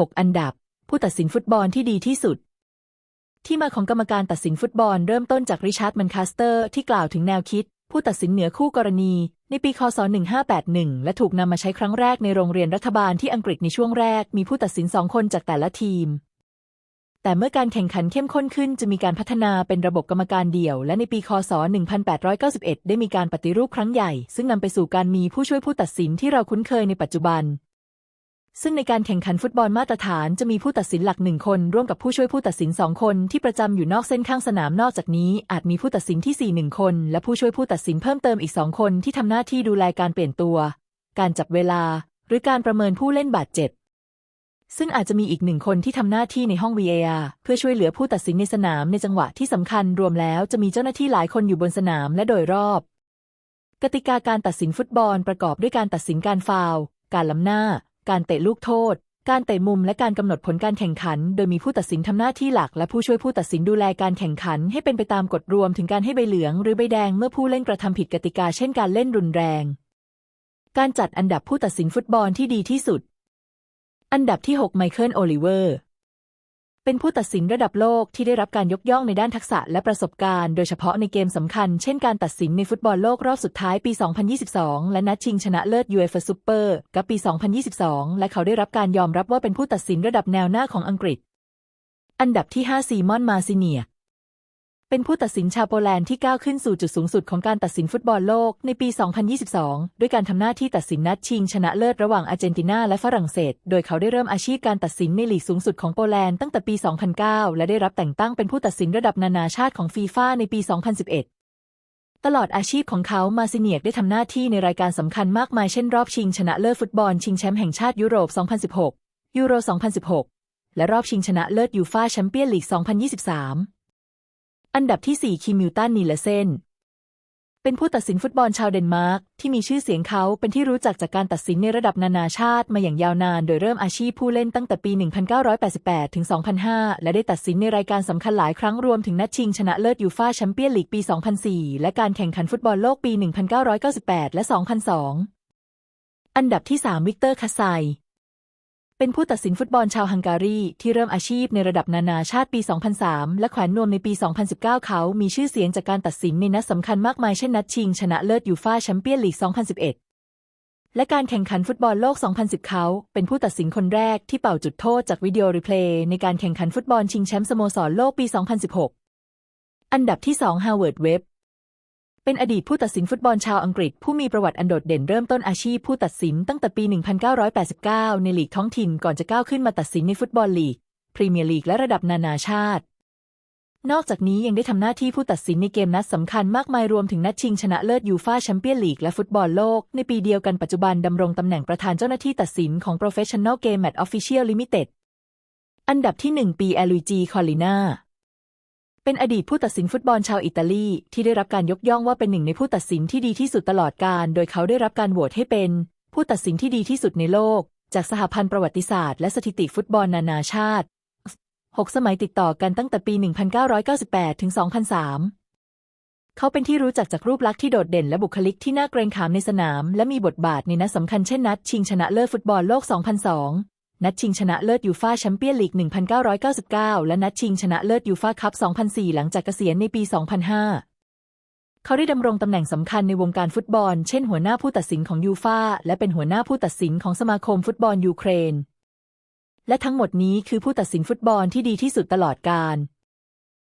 6 อันดับ ผู้ตัดสินฟุตบอลที่ดีที่สุด ที่มาของกรรมการตัดสินฟุตบอลเริ่มต้นจากริชาร์ดมันคาสเตอร์ที่กล่าวถึงแนวคิด ผู้ตัดสินเหนือคู่กรณี ในปีคศ 1581 และถูกนำมาใช้ครั้งแรกในโรงเรียนรัฐบาลที่อังกฤษในช่วงแรก มีผู้ตัดสินสองคนจากแต่ละทีม แต่เมื่อการแข่งขันเข้มข้นขึ้นจะมีการพัฒนาเป็นระบบกรรมการเดี่ยว และในปีคศ 1891 ได้มีการปฏิรูปครั้งใหญ่ ซึ่งนำไปสู่การมีผู้ช่วยผู้ตัดสินที่เราคุ้นเคยในปัจจุบัน ซึ่งในการแข่งขันฟุตบอลมาตรฐานจะมีผู้ตัดสินหลักหนึ่งคน ร่วมกับผู้ช่วยผู้ตัดสินสองคนที่ประจำอยู่นอกเส้นข้างสนามนอกจากนี้ อาจมีผู้ตัดสินที่สี่หนึ่งคน และผู้ช่วยผู้ตัดสินเพิ่มเติมอีกสองคนที่ทำหน้าที่ดูแลการเปลี่ยนตัว การจับเวลา หรือการประเมินผู้เล่นบาดเจ็บซึ่งอาจจะมีอีกหนึ่งคนที่ทำหน้าที่ในห้อง VAR เพื่อช่วยเหลือผู้ตัดสินในสนามในจังหวะที่สำคัญรวมแล้วจะมีเจ้าหน้าที่หลายคนอยู่บนสนามและโดยรอบ กติกาการตัดสินฟุตบอลประกอบด้วยการตัดสินการฟาวล์การล้ำหน้า การเตะลูกโทษ การเตะมุมและการกำหนดผลการแข่งขัน โดยมีผู้ตัดสินทำหน้าที่หลัก และผู้ช่วยผู้ตัดสินดูแลการแข่งขัน ให้เป็นไปตามกฎรวมถึงการให้ใบเหลือง หรือใบแดงเมื่อผู้เล่นกระทำผิดกติกา เช่นการเล่นรุนแรง การจัดอันดับผู้ตัดสินฟุตบอลที่ดีที่สุด อันดับที่ 6 ไมเคิลโอลิเวอร์ เป็นผู้ตัดสินระดับโลกที่ได้รับการยกย่องในด้านทักษะและประสบการณ์ โดยเฉพาะในเกมสำคัญ เช่นการตัดสินในฟุตบอลโลกรอบสุดท้ายปี 2022 และนัดชิงชนะเลิศยูเอฟ่าซูเปอร์กับปี 2022 และเขาได้รับการยอมรับว่าเป็นผู้ตัดสินระดับแนวหน้าของอังกฤษ อันดับที่ 5 ซีมอน มาซิเนีย เป็นผู้ตัดสินชาวโปแลนด์ที่ก้าวขึ้นสู่จุดสูงสุดของการตัดสินฟุตบอลโลกในปี 2022 ด้วยการทำหน้าที่ตัดสินนัดชิงชนะเลิศระหว่างอาร์เจนตินาและฝรั่งเศส โดยเขาได้เริ่มอาชีพการตัดสินในลีกสูงสุดของโปแลนด์ตั้งแต่ปี 2009 และได้รับแต่งตั้งเป็นผู้ตัดสินระดับนานาชาติของฟีฟ่าในปี 2011ตลอดอาชีพของเขามาซิเนียกได้ทำหน้าที่ในรายการสำคัญมากมายเช่นรอบชิงชนะเลิศฟุตบอลชิงแชมป์แห่งชาติยุโรป 2016 ยูโร 2016 และรอบชิงชนะเลิศยูฟ่าแชมเปี้ยนลีก 2023 อันดับที่ 4คิมมิลตันนีเลเซนเป็นผู้ตัดสินฟุตบอลชาวเดนมาร์กที่มีชื่อเสียงเขาเป็นที่รู้จักจากการตัดสินในระดับนานาชาติมาอย่างยาวนาน โดยเริ่มอาชีพผู้เล่นตั้งแต่ปี 1988 ถึง 2005 และได้ตัดสินในรายการสำคัญหลายครั้งรวมถึงนัดชิงชนะเลิศยูฟ่าแชมเปี้ยนลีกปี 2004 และการแข่งขันฟุตบอลโลกปี 1998 และ 2002 อันดับที่ 3 วิกเตอร์คาไซ เป็นผู้ตัดสินฟุตบอลชาวฮังการี ที่เริ่มอาชีพในระดับนานาชาติปี 2003 และแขวนนวมในปี 2019 เขามีชื่อเสียงจากการตัดสินในนัดสำคัญมากมายเช่นนัดชิงชนะเลิศยูฟ่าแชมเปี้ยนลีก 2011 และการแข่งขันฟุตบอลโลก 2010 เขาเป็นผู้ตัดสินคนแรกที่เป่าจุดโทษจากวิดีโอรีเพลย์ในการแข่งขันฟุตบอลชิงแชมป์สโมสรโลกปี 2016 อันดับที่2ฮาว เป็นอดีตผู้ตัดสินฟุตบอลชาวอังกฤษ ผู้มีประวัติอันโดดเด่นเริ่มต้นอาชีพผู้ตัดสินตั้งแต่ปี 1989 ในลีกท้องถิ่นก่อนจะก้าวขึ้นมาตัดสินในฟุตบอลลีก พรีเมียร์ลีกและระดับนานาชาติ นอกจากนี้ยังได้ทำหน้าที่ผู้ตัดสินในเกมนัดสำคัญมากมายรวมถึงนัดชิงชนะเลิศยูฟ่าแชมเปี้ยนลีกและฟุตบอลโลก ในปีเดียวกันปัจจุบันดำรงตำแหน่งประธานเจ้าหน้าที่ตัดสินของ Professional Game Match Official Limited อันดับที่ 1 ปีแอลุจีคอลิน่า เป็นอดีตผู้ตัดสินฟุตบอลชาวอิตาลีที่ได้รับการยกย่องว่าเป็นหนึ่งในผู้ตัดสินที่ดีที่สุดตลอดกาลโดยเขาได้รับการโหวตให้เป็น ผู้ตัดสินที่ดีที่สุดในโลก จากสหพันธ์ประวัติศาสตร์และสถิติฟุตบอลนานาชาติ 6 สมัยติดต่อกันตั้งแต่ปี 1998 ถึง 2003เขาเป็นที่รู้จักจากรูปลักษณ์ที่โดดเด่นและบุคลิกที่น่าเกรงขามในสนาม และมีบทบาทในนัดสำคัญเช่นนัด ชิงชนะเลิศฟุตบอลโลก 2002 นัดชิงชนะเลิศยูฟ่าแชมเปี้ยนลีก 1999 และนัดชิงชนะเลิศยูฟ่าคัพ 2004 หลังจากเกษียณในปี 2005 เขาได้ดำรงตำแหน่งสำคัญในวงการฟุตบอล เช่นหัวหน้าผู้ตัดสินของยูฟาและเป็นหัวหน้าผู้ตัดสินของสมาคมฟุตบอลยูเครน และทั้งหมดนี้คือผู้ตัดสินฟุตบอลที่ดีที่สุดตลอดกาล